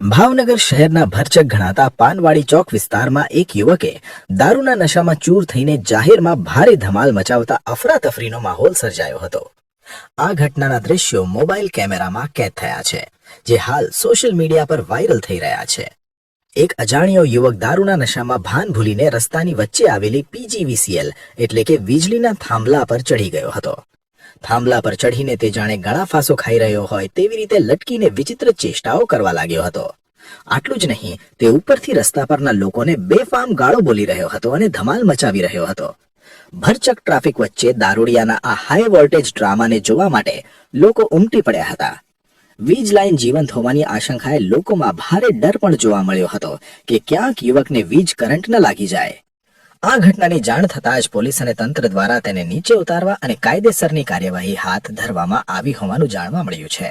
ભાવનગર શહેરના ભરચક ગણાતા પાનવાડી ચોક વિસ્તારમાં એક યુવકે દારૂના નશામાં ચૂર થઈને જાહેરમાં ભારે ધમાલ મચાવતા અફરાતફરીનો માહોલ સર્જાયો હતો. આ ઘટનાના દ્રશ્યો મોબાઈલ કેમેરામાં કેદ થયા છે, જે હાલ સોશિયલ મીડિયા પર વાયરલ થઈ રહ્યા છે. એક અજાણ્યો યુવક દારૂના નશામાં ભાન ભૂલીને રસ્તાની વચ્ચે આવેલી પીજીવીસીએલ એટલે કે વીજળીના થાંભલા પર ચડી ગયો હતો. થાંભલા પર ચઢીને તે જાણે ગળા ફાંસો ખાઈ રહ્યો હોય તેવી રીતે લટકીને વિચિત્ર ચેષ્ટાઓ કરવા લાગ્યો હતો. આટલું જ નહીં, તે ઉપરથી રસ્તા પરના લોકોને બેફામ ગાળો બોલી રહ્યો હતો અને ધમાલ મચાવી રહ્યો હતો. ભરચક ટ્રાફિક વચ્ચે દારૂડિયાના આ હાઈ વોલ્ટેજ ડ્રામાને જોવા માટે લોકો ઉમટી પડ્યા હતા. વીજ લાઇન જીવંત હોવાની આશંકાએ લોકોમાં ભારે ડર પણ જોવા મળ્યો હતો કે ક્યાંક યુવકને વીજ કરંટ ન લાગી જાય. આ ઘટનાની જાણ થતાં જ પોલીસ અને તંત્ર દ્વારા તેને નીચે ઉતારવા અને કાયદેસરની કાર્યવાહી હાથ ધરવામાં આવી હોવાનું જાણવા મળ્યું છે.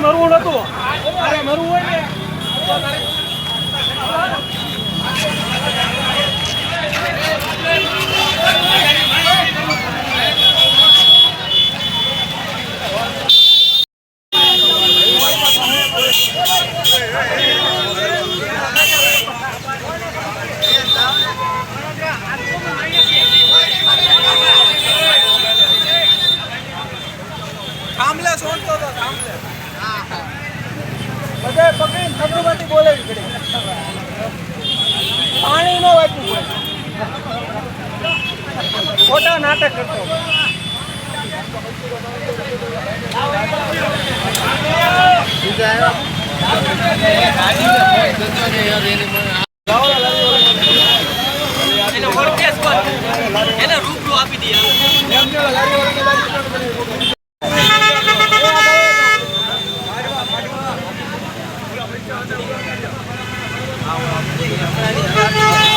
મરવું નતું. મરવું હોય ને. નાટક કરતો એને રૂબરૂ આપી દઈએ Thank you.